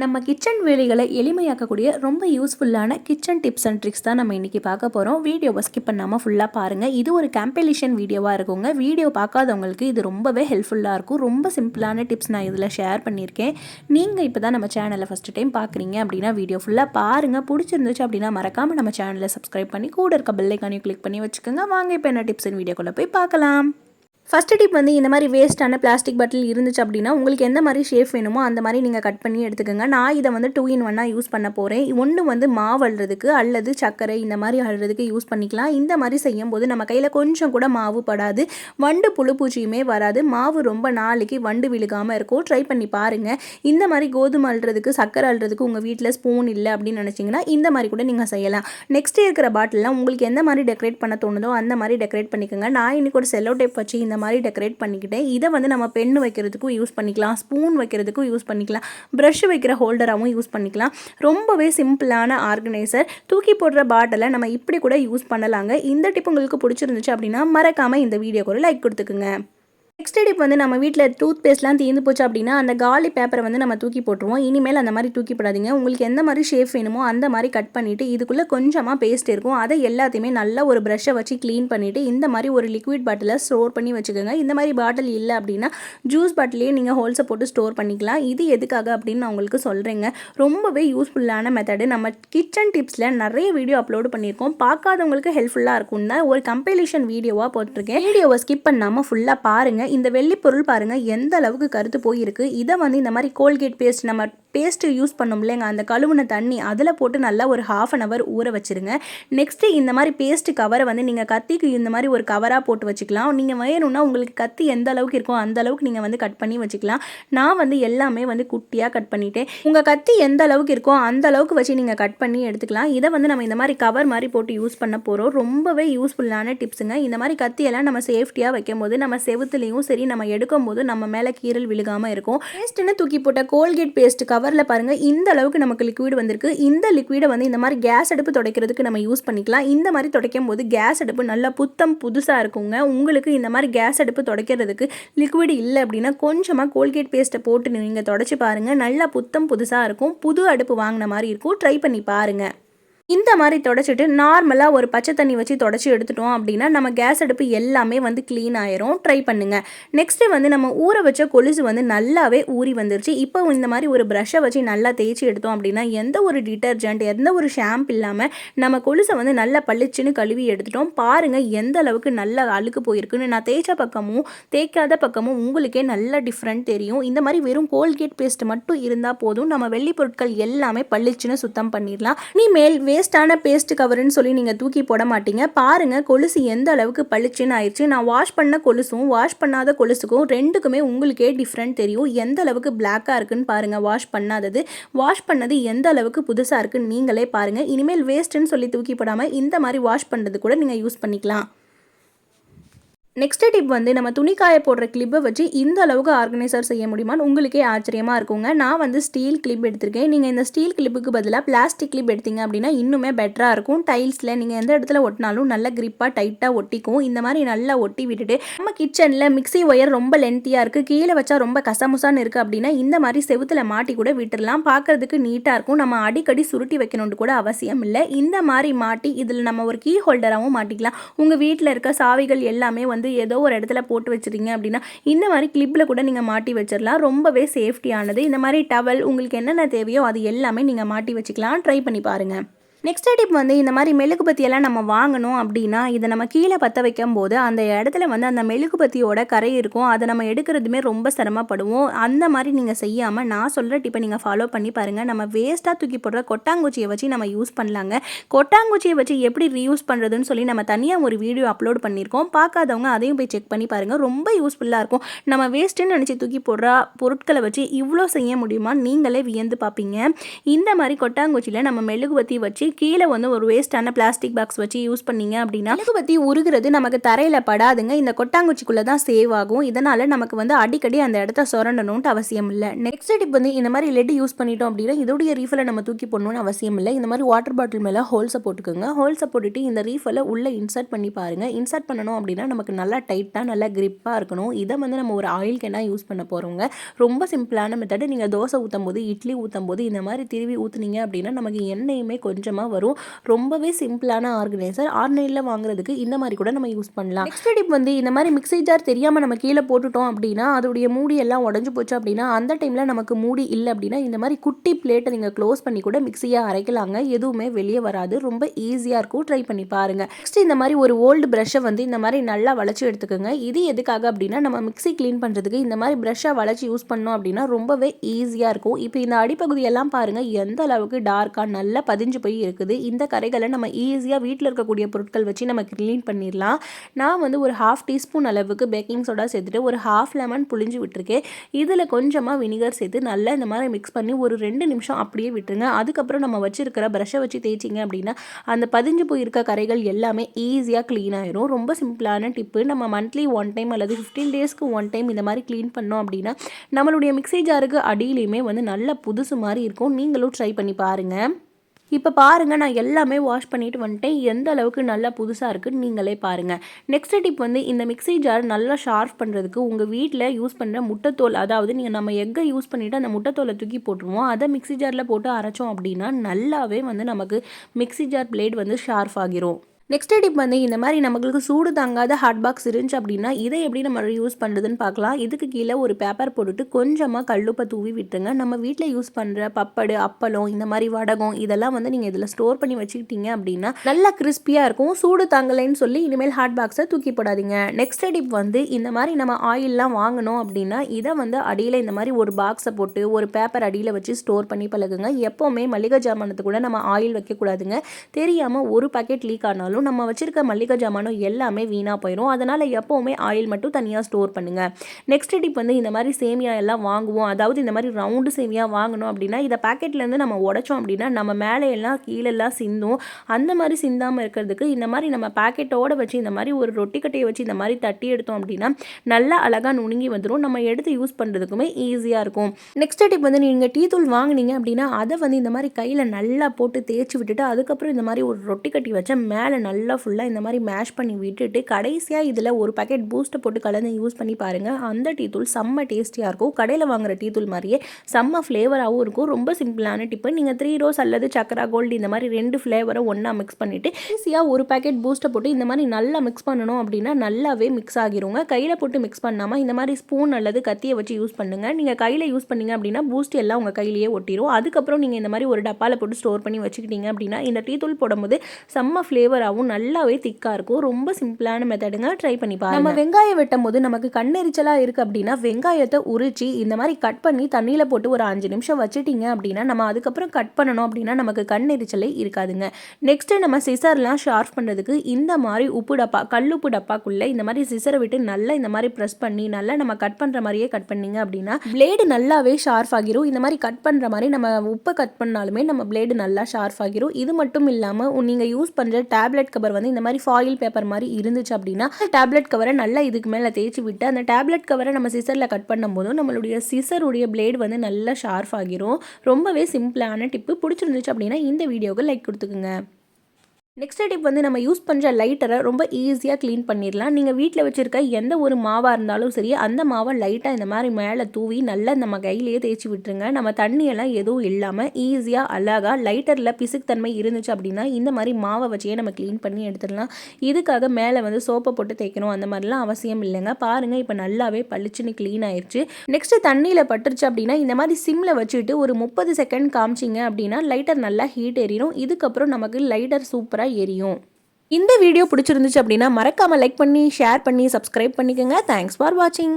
நம்ம கிச்சன் வேலைகளை எளிமையாக்கக்கூடிய ரொம்ப யூஸ்ஃபுல்லான கிச்சன் டிப்ஸ் அண்ட் ட்ரிக்ஸ் தான் நம்ம இன்றைக்கி பார்க்க போகிறோம் வீடியோவை ஸ்கிப் பண்ணாமல் ஃபுல்லாக பாருங்கள் இது ஒரு கம்பெலிஷன் வீடியோவாக இருக்குங்க. வீடியோ பார்க்காதவங்களுக்கு இது ரொம்பவே ஹெல்ப்ஃபுல்லாக இருக்கும். ரொம்ப சிம்பிளான டிப்ஸ் நான் இதில் ஷேர் பண்ணியிருக்கேன். நீங்கள் இப்போ தான் நம்ம சேனலை ஃபஸ்ட்டு டைம் பார்க்குறீங்க அப்படின்னா வீடியோ ஃபுல்லாக பாருங்கள் பிடிச்சிருந்துச்சு அப்படின்னா மறக்காமல் நம்ம சேனலை சப்ஸ்கிரைப் பண்ணி கூட இருக்க பெல்லைக்கானையும் கிளிக் பண்ணி வச்சுக்கோங்க. வாங்க இப்போ என்ன டிப்ஸ் வீடியோக்குள்ளே போய் பார்க்கலாம். ஃபஸ்ட்டு டிப் வந்து இந்த மாதிரி வேஸ்ட்டான பிளாஸ்டிக் பாட்டில் இருந்துச்சு அப்படின்னா உங்களுக்கு எந்த மாதிரி ஷேப் வேணுமோ அந்த மாதிரி நீங்கள் கட் பண்ணி எடுத்துக்கோங்க. நான் இதை வந்து டூ இன் ஒன்னாக யூஸ் பண்ண போகிறேன் ஒன்று வந்து மாவு அள்ளுறதுக்கு அல்லது சர்க்கரை இந்த மாதிரி அள்ளுறதுக்கு யூஸ் பண்ணிக்கலாம். இந்த மாதிரி செய்யும் போது நம்ம கையில் கொஞ்சம் கூட மாவு படாது. வண்டு புழு பூச்சியுமே வராது. மாவு ரொம்ப நாளைக்கு வண்டு விழுகாமல் இருக்கும். ட்ரை பண்ணி பாருங்கள் இந்த மாதிரி கோதுமை அள்ளுறதுக்கு சர்க்கரை அள்ளுறதுக்கு உங்கள் வீட்டில் ஸ்பூன் இல்லை அப்படின்னு நினச்சிங்கன்னா இந்த மாதிரி கூட நீங்கள் செய்யலாம். நெக்ஸ்ட் இருக்கிற பாட்டிலாம் உங்களுக்கு எந்த மாதிரி டெக்கரேட் பண்ண தோணுதோ அந்த மாதிரி டெக்கரேட் பண்ணிக்கோங்க. நான் இன்றைக்கி ஒரு செல்லோ டேப் வச்சு இந்த மாதிரி டெக்கரேட் பண்ணிக்கிட்டேன் இதை வந்து நம்ம பென் வைக்கிறதுக்கும் யூஸ் பண்ணிக்கலாம் ஸ்பூன் வைக்கிறதுக்கும் யூஸ் பண்ணிக்கலாம் ப்ரஷ் வைக்கிற ஹோல்டராகவும் யூஸ் பண்ணிக்கலாம். ரொம்பவே சிம்பிளான ஆர்கனைசர் தூக்கி போடுற பாட்டிலை நம்ம இப்படி கூட யூஸ் பண்ணலாங்க. இந்த டிப் உங்களுக்கு பிடிச்சிருந்துச்சு அப்படின்னா மறக்காமல் இந்த வீடியோக்கு ஒரு லைக் கொடுத்துக்குங்க. நெக்ஸ்ட் டிப் வந்து நம்ம வீட்டில் டூத் பேஸ்ட்லாம் தீர்ந்து போச்சு அப்படின்னா அந்த காலி பேப்பரை வந்து நம்ம தூக்கி போட்டுருவோம். இனிமேல் அந்த மாதிரி தூக்கி போடாதீங்க. உங்களுக்கு எந்த மாதிரி ஷேப் வேணுமோ அந்த மாதிரி கட் பண்ணிவிட்டு இதுக்குள்ளே கொஞ்சமாக பேஸ்ட் இருக்கும். அதை எல்லாத்தையுமே நல்லா ஒரு ப்ரஷ்ஷை வச்சு க்ளீன் பண்ணிவிட்டு இந்த மாதிரி ஒரு லிக்விட் பாட்டிலை ஸ்டோர் பண்ணி வச்சுக்கோங்க. இந்த மாதிரி பாட்டில் இல்லை அப்படின்னா ஜூஸ் பாட்டிலே நீங்கள் ஹோல்ஸை போட்டு ஸ்டோர் பண்ணிக்கலாம். இது எதுக்காக அப்படின்னு நான் உங்களுக்கு சொல்கிறேங்க ரொம்பவே யூஸ்ஃபுல்லான மெத்தடு நம்ம கிச்சன் டிப்ஸில் நிறைய வீடியோ அப்லோடு பண்ணியிருக்கோம். பார்க்காதவங்களுக்கு ஹெல்ப்ஃபுல்லாக இருக்கும் தான் ஒரு கம்பெலிஷன் வீடியோவாக போட்டிருக்கேன். வீடியோவை ஸ்கிப் பண்ணாமல் ஃபுல்லாக பாருங்கள் இந்த வெள்ளி பொருள் பாருங்கள் எந்த அளவுக்கு கருத்து போயிருக்கு. இதை வந்து இந்த மாதிரி கோல்கேட் பேஸ்ட் நம்ம பேஸ்ட்டு யூஸ் பண்ணோம் இல்லைங்க அந்த கழுவுன தண்ணி அதில் போட்டு நல்லா ஒரு ஹாஃப் அன் ஹவர் ஊற வச்சுருங்க. நெக்ஸ்ட்டு இந்த மாதிரி பேஸ்ட் கவரை வந்து நீங்கள் கத்திக்கு இந்த மாதிரி ஒரு கவராக போட்டு வச்சுக்கலாம். நீங்கள் வேணும்னா உங்களுக்கு கத்தி எந்த அளவுக்கு இருக்கோ அந்த அளவுக்கு நீங்கள் வந்து கட் பண்ணி வச்சுக்கலாம். நான் வந்து எல்லாமே வந்து குட்டியாக கட் பண்ணிட்டேன். உங்கள் கத்தி எந்த அளவுக்கு இருக்கோ அந்த அளவுக்கு வச்சு நீங்கள் கட் பண்ணி எடுத்துக்கலாம். இதை வந்து நம்ம இந்த மாதிரி கவர் மாதிரி போட்டு யூஸ் பண்ண போகிறோம் ரொம்பவே யூஸ்ஃபுல்லான டிப்ஸுங்க இந்த மாதிரி கத்தியெல்லாம் நம்ம சேஃப்டியாக வைக்கும் போது நம்ம செவுத்துலேயும் சரி நம்ம எடுக்கும் போது நம்ம மேலே கீரல் விழுகாமல் இருக்கும். பேஸ்ட்டுன்னு தூக்கி போட்ட கோல்கேட் பேஸ்ட் கவரில் பாருங்கள் இந்த அளவுக்கு நமக்கு லிக்விட் வந்திருக்கு. இந்த லிக்விடை வந்து இந்த மாதிரி கேஸ் அடுப்பு துடைக்கிறதுக்கு நம்ம யூஸ் பண்ணிக்கலாம். இந்த மாதிரி துடைக்கும் போது கேஸ் அடுப்பு நல்லா புத்தம் புதுசாக இருக்குங்க. உங்களுக்கு இந்த மாதிரி கேஸ் அடுப்பு துடைக்கிறதுக்கு லிக்விட் இல்லை அப்படின்னா கொஞ்சமாக கோல்கேட் பேஸ்ட்டை போட்டு நீங்கள் தொடச்சி பாருங்கள் நல்லா புத்தம் புதுசாக இருக்கும். புது அடுப்பு வாங்கின மாதிரி இருக்கும். ட்ரை பண்ணி பாருங்கள் இந்த மாதிரி தொடச்சிட்டு நார்மலாக ஒரு பச்சை தண்ணி வச்சு தொடச்சி எடுத்துட்டோம் அப்படின்னா நம்ம கேஸ் அடுப்பு எல்லாமே வந்து க்ளீன் ஆயிரும். ட்ரை பண்ணுங்கள் நெக்ஸ்ட்டு வந்து நம்ம ஊற வச்ச கொலுசு வந்து நல்லாவே ஊறி வந்துருச்சு. இப்போ இந்த மாதிரி ஒரு ப்ரஷ்ஷை வச்சு நல்லா தேய்ச்சி எடுத்தோம் அப்படின்னா எந்த ஒரு டிட்டர்ஜென்ட் எந்த ஒரு ஷாம்பு இல்லாமல் நம்ம கொலுசை வந்து நல்லா பளிச்சுன்னு கழுவி எடுத்துட்டோம். பாருங்கள் எந்த அளவுக்கு நல்லா அழுக்கு போயிருக்குன்னு. நான் தேய்ச்ச பக்கமும் தேய்க்காத பக்கமும் உங்களுக்கே நல்ல டிஃப்ரெண்ட் தெரியும். இந்த மாதிரி வெறும் கோல்கேட் பேஸ்ட் மட்டும் இருந்தால் போதும். நம்ம வெள்ளி பொருட்கள் எல்லாமே பளிச்சுன்னு சுத்தம் பண்ணிடலாம். நீ மேல்வே வேஸ்ட்டான பேஸ்ட் கவருன்னு சொல்லி நீங்கள் தூக்கி போட மாட்டீங்க. பாருங்கள் கொலுசு எந்த அளவுக்கு பளிச்சுன்னு ஆயிடுச்சு நான் வாஷ் பண்ண கொலுசும் வாஷ் பண்ணாத கொலுசுக்கும் ரெண்டுக்குமே உங்களுக்கே டிஃப்ரெண்ட் தெரியும். எந்த அளவுக்கு பிளாக்காக இருக்குன்னு பாருங்கள் வாஷ் பண்ணாதது. வாஷ் பண்ணது எந்த அளவுக்கு புதுசாக இருக்குன்னு நீங்களே பாருங்கள் இனிமேல் வேஸ்ட்டுன்னு சொல்லி தூக்கி போடாமல் இந்த மாதிரி வாஷ் பண்ணுறது கூட நீங்கள் யூஸ் பண்ணிக்கலாம். நெக்ஸ்ட் டிப் வந்து நம்ம துணி காய போடுற கிளிப்பை வச்சு இந்த அளவுக்கு ஆர்கனைசர் செய்ய முடியுமான்னு உங்களுக்கே ஆச்சரியமாக இருக்குங்க. நான் வந்து ஸ்டீல் கிளிப் எடுத்திருக்கேன். நீங்கள் இந்த ஸ்டீல் கிளிப்புக்கு பதிலாக பிளாஸ்டிக் கிளிப் எடுத்தீங்க அப்படின்னா இன்னுமே பெட்டராக இருக்கும். டைல்ஸில் நீங்கள் எந்த இடத்துல ஒட்டினாலும் நல்ல கிரிப்பாக டைட்டாக ஒட்டிக்கும். இந்த மாதிரி நல்லா ஒட்டி விட்டுட்டு நம்ம கிச்சனில் மிக்சி ஒயர் ரொம்ப லென்த்தியாக இருக்குது கீழே வச்சா ரொம்ப கசமுசான்னு இருக்குது அப்படின்னா இந்த மாதிரி செவுத்தில் மாட்டி கூட விட்டுடலாம் பார்க்குறதுக்கு நீட்டாக இருக்கும். நம்ம அடிக்கடி சுருட்டி வைக்கணும்னு கூட அவசியம் இல்லை. இந்த மாதிரி மாட்டி இதில் நம்ம ஒரு கீ ஹோல்டராகவும் மாட்டிக்கலாம். உங்கள் வீட்டில் இருக்க சாவிகள் எல்லாமே வந்து வந்து ஏதோ ஒரு இடத்துல போட்டு வச்சுருங்க அப்படின்னா இந்த மாதிரி கிளிப்பில் கூட நீங்கள் மாட்டி வச்சிடலாம் ரொம்பவே சேஃப்டியானது இந்த மாதிரி டவல் உங்களுக்கு என்னென்ன தேவையோ அது எல்லாமே நீங்கள் மாட்டி வச்சுக்கலாம். ட்ரை பண்ணி பாருங்கள் நெக்ஸ்ட் டிப் வந்து இந்த மாதிரி மெழுகுபத்தியெல்லாம் நம்ம வாங்கணும் அப்படின்னா இதை நம்ம கீழே பற்ற வைக்கும் போது அந்த இடத்துல வந்து அந்த மெழுகுபத்தியோட கரை இருக்கும். அதை நம்ம எடுக்கிறதுமே ரொம்ப சிரமப்படுவோம். அந்த மாதிரி நீங்கள் செய்யாமல் நான் சொல்கிற டிப்பை நீங்கள் ஃபாலோ பண்ணி பாருங்கள் நம்ம வேஸ்ட்டாக தூக்கி போடுற கொட்டாங்குச்சியை வச்சு நம்ம யூஸ் பண்ணலாங்க. கொட்டாங்குச்சியை வச்சு எப்படி ரீயூஸ் பண்ணுறதுன்னு சொல்லி நம்ம தனியாக ஒரு வீடியோ அப்லோட் பண்ணியிருக்கோம். பார்க்காதவங்க அதையும் போய் செக் பண்ணி பாருங்கள் ரொம்ப யூஸ்ஃபுல்லாக இருக்கும். நம்ம வேஸ்ட்டுன்னு நினச்சி தூக்கி போடுற பொருட்களை வச்சு இவ்வளோ செய்ய முடியுமா? நீங்களே வியந்து பார்ப்பீங்க. இந்த மாதிரி கொட்டாங்குச்சியில் நம்ம மெழுகுபத்தி வச்சு கீழே வந்து ஒரு வேஸ்ட்டான பிளாஸ்டிக் பாக்ஸ் வச்சு யூஸ் பண்ணீங்க அப்படின்னா மெழுகுபத்தி உருகிறது நமக்கு தரையில் படாதுங்க. இந்த கொட்டாங்குச்சிக்குள்ளே தான் சேவ் ஆகும். இதனால் நமக்கு வந்து அடிக்கடி அந்த இடத்த சுரண்டணும்ட்டு அவசியம் இல்லை. நெக்ஸ்ட் டிப் வந்து இந்த மாதிரி லெட் யூஸ் பண்ணிட்டோம் அப்படின்னா இதோடைய ரீஃபலை நம்ம தூக்கி போடணும்னு அவசியம் இல்லை. இந்த மாதிரி வாட்டர் பாட்டில் மேலே ஹோல்ஸை போட்டுக்கோங்க. ஹோல்ஸை போட்டுட்டு இந்த ரீஃபில் உள்ளே இன்சர்ட் பண்ணி பாருங்கள் இன்சர்ட் பண்ணணும் அப்படின்னா நமக்கு நல்லா டைட்டாக நல்லா கிரிப்பாக இருக்கணும். இதை வந்து நம்ம ஒரு ஆயில் கேனாக யூஸ் பண்ண போகிறோங்க ரொம்ப சிம்பிளான மெத்தடு நீங்கள் தோசை ஊற்றும் போது இட்லி ஊற்றும் போது இந்த மாதிரி திருவி ஊற்றுனீங்க அப்படின்னா நமக்கு எண்ணெயுமே கொஞ்சம் கொஞ்சமாக வரும். ரொம்பவே சிம்பிளான ஆர்கனைசர். ஆன்லைனில் வாங்குறதுக்கு இந்த மாதிரி கூட நம்ம யூஸ் பண்ணலாம். நெக்ஸ்ட் டிப் வந்து இந்த மாதிரி மிக்ஸி ஜார் தெரியாமல் நம்ம கீழே போட்டுட்டோம் அப்படின்னா அதோடைய மூடி எல்லாம் உடஞ்சி போச்சு அப்படின்னா அந்த டைமில் நமக்கு மூடி இல்லை அப்படின்னா இந்த மாதிரி குட்டி பிளேட்டை நீங்கள் க்ளோஸ் பண்ணி கூட மிக்ஸியாக அரைக்கலாங்க. எதுவுமே வெளியே வராது. ரொம்ப ஈஸியாக இருக்கும். ட்ரை பண்ணி பாருங்கள் நெக்ஸ்ட் இந்த மாதிரி ஒரு ஓல்டு ப்ரஷ்ஷை வந்து இந்த மாதிரி நல்லா வளைச்சி எடுத்துக்கோங்க. இது எதுக்காக அப்படின்னா நம்ம மிக்ஸி க்ளீன் பண்ணுறதுக்கு இந்த மாதிரி ப்ரஷ்ஷை வளைச்சி யூஸ் பண்ணோம் அப்படின்னா ரொம்பவே ஈஸியாக இருக்கும். இப்போ இந்த அடிப்பகுதியெல்லாம் பாருங்கள் எந்த அளவுக்கு டார்க்காக நல்லா பதிஞ்சு போய் இருக்குது. இந்த கரைகளை நம்ம ஈஸியாக வீட்டில் இருக்கக்கூடிய பொருட்கள் வச்சு நம்ம க்ளீன் பண்ணிடலாம். நான் வந்து ஒரு ஹாஃப் டீஸ்பூன் அளவுக்கு பேக்கிங் சோடா சேர்த்துட்டு ஒரு ஹாஃப் லெமன் புளிஞ்சு விட்டுருக்கேன். இதில் கொஞ்சமாக வினிகர் சேர்த்து நல்லா இந்த மாதிரி மிக்ஸ் பண்ணி ஒரு ரெண்டு நிமிஷம் அப்படியே விட்டுருங்க. அதுக்கப்புறம் நம்ம வச்சுருக்கிற ப்ரஷ்ஷை வச்சு தேய்ச்சிங்க அப்படின்னா அந்த பதிஞ்சு போயிருக்க கரைகள் எல்லாமே ஈஸியாக க்ளீன் ஆயிரும். ரொம்ப சிம்பிளான டிப்பு நம்ம மந்த்லி ஒன் டைம் அல்லது ஃபிஃப்டீன் டேஸ்க்கு ஒன் டைம் இந்த மாதிரி க்ளீன் பண்ணோம் அப்படின்னா நம்மளுடைய மிக்ஸி ஜாருக்கு அடியிலையுமே வந்து நல்ல புதுசு மாதிரி இருக்கும். நீங்களும் ட்ரை பண்ணி பாருங்கள் இப்போ பாருங்கள் நான் எல்லாமே வாஷ் பண்ணிட்டு வந்துட்டேன். எந்த அளவுக்கு நல்லா புதுசாக இருக்குன்னு நீங்களே பாருங்கள் நெக்ஸ்ட் டிப் வந்து இந்த மிக்ஸி ஜார் நல்லா ஷார்ப் பண்ணுறதுக்கு உங்கள் வீட்டில் யூஸ் பண்ணுற முட்டைத்தோல் அதாவது நீங்கள் நம்ம எக்கை யூஸ் பண்ணிவிட்டு அந்த முட்டைத்தோலை தூக்கி போட்டுருவோம். அதை மிக்ஸி ஜாரில் போட்டு அரைச்சோம் அப்படின்னா நல்லாவே வந்து நமக்கு மிக்ஸி ஜார் பிளேட் வந்து ஷார்ப் ஆகிரும். நெக்ஸ்ட் டிப் வந்து இந்த மாதிரி நம்மளுக்கு சூடு தாங்காத ஹாட் பாக்ஸ் இருந்துச்சு அப்படின்னா இதை எப்படி நம்ம யூஸ் பண்ணுறதுன்னு பார்க்கலாம். இதுக்கு கீழே ஒரு பேப்பர் போட்டுட்டு கொஞ்சமாக கல்லுப்பை தூவி விட்டுருங்க. நம்ம வீட்டில் யூஸ் பண்ணுற பப்படு அப்பளம் இந்த மாதிரி வடகம் இதெல்லாம் வந்து நீங்கள் இதில் ஸ்டோர் பண்ணி வச்சுக்கிட்டீங்க அப்படின்னா நல்லா கிறிஸ்பியாக இருக்கும். சூடு தாங்கலைன்னு சொல்லி இனிமேல் ஹாட் பாக்ஸை தூக்கி போடாதீங்க. நெக்ஸ்ட் டிப் வந்து இந்த மாதிரி நம்ம ஆயிலெலாம் வாங்கணும் அப்படின்னா இதை வந்து அடியில் இந்த மாதிரி ஒரு பாக்ஸை போட்டு ஒரு பேப்பர் அடியில் வச்சு ஸ்டோர் பண்ணி பழகுங்க. எப்போவுமே மளிகை ஜாமானத்து கூட நம்ம ஆயில் வைக்கக்கூடாதுங்க. தெரியாமல் ஒரு பாக்கெட் லீக் ஆனாலும் ஆனாலும் நம்ம வச்சிருக்க மல்லிகை ஜாமானும் எல்லாமே வீணாக போயிடும். அதனால் எப்போவுமே ஆயில் மட்டும் தனியாக ஸ்டோர் பண்ணுங்கள் நெக்ஸ்ட் டிப் வந்து இந்த மாதிரி சேமியா எல்லாம் வாங்குவோம். அதாவது இந்த மாதிரி ரவுண்டு சேமியா வாங்கணும் அப்படின்னா இதை பேக்கெட்லேருந்து நம்ம உடைச்சோம் அப்படின்னா நம்ம மேலே எல்லாம் கீழெல்லாம் சிந்தும். அந்த மாதிரி சிந்தாமல் இருக்கிறதுக்கு இந்த மாதிரி நம்ம பேக்கெட்டோடு வச்சு இந்த மாதிரி ஒரு ரொட்டி கட்டையை வச்சு இந்த மாதிரி தட்டி எடுத்தோம் அப்படின்னா நல்லா அழகாக நுணுங்கி வந்துடும் நம்ம எடுத்து யூஸ் பண்ணுறதுக்குமே ஈஸியாக இருக்கும். நெக்ஸ்ட் டிப் வந்து நீங்கள் டீ தூள் வாங்கினீங்க அப்படின்னா அதை வந்து இந்த மாதிரி கையில் நல்லா போட்டு தேய்ச்சி விட்டுட்டு அதுக்கப்புறம் இந்த மாதிரி ஒரு ரொட்டி கட்டி வச்சா மேலே நல்லா ஃபுல்லாக இந்த மாதிரி மேஷ் பண்ணி விட்டுட்டு கடைசியாக இதில் ஒரு பேக்கெட் பூஸ்ட்டை போட்டு கலந்து யூஸ் பண்ணி பாருங்கள் அந்த டீ தூள் செம்ம டேஸ்டியாக இருக்கும். கடையில் வாங்குற டீ தூள் மாதிரியே செம்ம ஃப்ளேவராகவும் இருக்கும். ரொம்ப சிம்பிளான டிப்பு நீங்கள் த்ரீ ரோஸ் அல்லது சக்கரா கோல்டு இந்த மாதிரி ரெண்டு ஃப்ளேவரை ஒன்றா மிக்ஸ் பண்ணிவிட்டு ஈஸியாக ஒரு பேக்கெட் பூஸ்ட்டை போட்டு இந்த மாதிரி நல்லா மிக்ஸ் பண்ணணும் அப்படின்னா நல்லாவே மிக்ஸ் ஆகிருங்க. கையில் போட்டு மிக்ஸ் பண்ணாமல் இந்த மாதிரி ஸ்பூன் அல்லது கத்தியை வச்சு யூஸ் பண்ணுங்கள் நீங்கள் கையில் யூஸ் பண்ணீங்க அப்படின்னா பூஸ்ட் எல்லாம் உங்கள் கையிலேயே ஒட்டிடும் அதுக்கப்புறம் நீங்கள் இந்த மாதிரி ஒரு டப்பாவில் போட்டு ஸ்டோர் பண்ணி வச்சுக்கிட்டீங்க அப்படின்னா இந்த டீ தூள் போடும்போது செம்ம ஃப்ளேவராகவும் டேஸ்ட்டாகவும் நல்லாவே திக்காக இருக்கும். ரொம்ப சிம்பிளான மெத்தடுங்க ட்ரை பண்ணி பாருங்க. நம்ம வெங்காயம் வெட்டும் போது நமக்கு கண்ணெரிச்சலாக இருக்குது அப்படின்னா வெங்காயத்தை உரிச்சு இந்த மாதிரி கட் பண்ணி தண்ணியில் போட்டு ஒரு அஞ்சு நிமிஷம் வச்சுட்டிங்க அப்படின்னா நம்ம அதுக்கப்புறம் கட் பண்ணணும் அப்படின்னா நமக்கு கண்ணெரிச்சலே இருக்காதுங்க. நெக்ஸ்ட்டு நம்ம சிசர்லாம் ஷார்ப் பண்ணுறதுக்கு இந்த மாதிரி உப்பு டப்பா கல்லுப்பு டப்பாக்குள்ளே இந்த மாதிரி சிசரை விட்டு நல்லா இந்த மாதிரி ப்ரெஸ் பண்ணி நல்லா நம்ம கட் பண்ணுற மாதிரியே கட் பண்ணிங்க அப்படின்னா பிளேடு நல்லாவே ஷார்ப் ஆகிரும். இந்த மாதிரி கட் பண்ணுற மாதிரி நம்ம உப்பை கட் பண்ணாலுமே நம்ம பிளேடு நல்லா ஷார்ப் ஆகிரும். இது மட்டும் இல்லாமல் நீங்கள் யூஸ் பண்ணுற டேப்லெட் டேப்லெட் கவர் வந்து இந்த மாதிரி ஃபாயில் பேப்பர் மாதிரி இருந்துச்சு அப்படின்னா டேப்லெட் கவரை நல்லா இதுக்கு மேலே தேய்ச்சி விட்டு அந்த டேப்லெட் கவரை நம்ம சிசரில் கட் பண்ணும்போதும் நம்மளுடைய சிசருடைய பிளேட் வந்து நல்லா ஷார்ப் ஆகிரும். ரொம்பவே சிம்பிளான டிப்பு பிடிச்சிருந்துச்சு அப்படின்னா இந்த வீடியோவுக்கு லைக் கொடுத்துக்குங்க. நெக்ஸ்ட் டிப் வந்து நம்ம யூஸ் பண்ணுற லைட்டரை ரொம்ப ஈஸியாக க்ளீன் பண்ணிடலாம். நீங்கள் வீட்டில் வச்சுருக்க எந்த ஒரு மாவாக இருந்தாலும் சரி அந்த மாவை லைட்டாக இந்த மாதிரி மேலே தூவி நல்லா நம்ம கையிலேயே தேய்ச்சி விட்டுருங்க. நம்ம தண்ணியெல்லாம் எதுவும் இல்லாமல் ஈஸியாக அழகாக லைட்டரில் பிசுக்குத்தன்மை இருந்துச்சு அப்படின்னா இந்த மாதிரி மாவை வச்சே நம்ம க்ளீன் பண்ணி எடுத்துடலாம். இதுக்காக மேலே வந்து சோப்பை போட்டு தேய்க்கணும். அந்த மாதிரிலாம் அவசியம் இல்லைங்க. பாருங்கள் இப்போ நல்லாவே பளிச்சுன்னு க்ளீன் ஆயிடுச்சு நெக்ஸ்ட்டு தண்ணியில் பட்டுருச்சு அப்படின்னா இந்த மாதிரி சிம்மில் வச்சுட்டு ஒரு முப்பது செகண்ட் காமிச்சிங்க அப்படின்னா லைட்டர் நல்லா ஹீட் ஏறிடும். இதுக்கப்புறம் நமக்கு லைட்டர் சூப்பராக சூப்பராக எரியும். இந்த வீடியோ பிடிச்சிருந்துச்சு அப்படின்னா மறக்காமல் லைக் பண்ணி ஷேர் பண்ணி சப்ஸ்கிரைப் பண்ணிக்கோங்க. தேங்க்ஸ் ஃபார் வாட்சிங்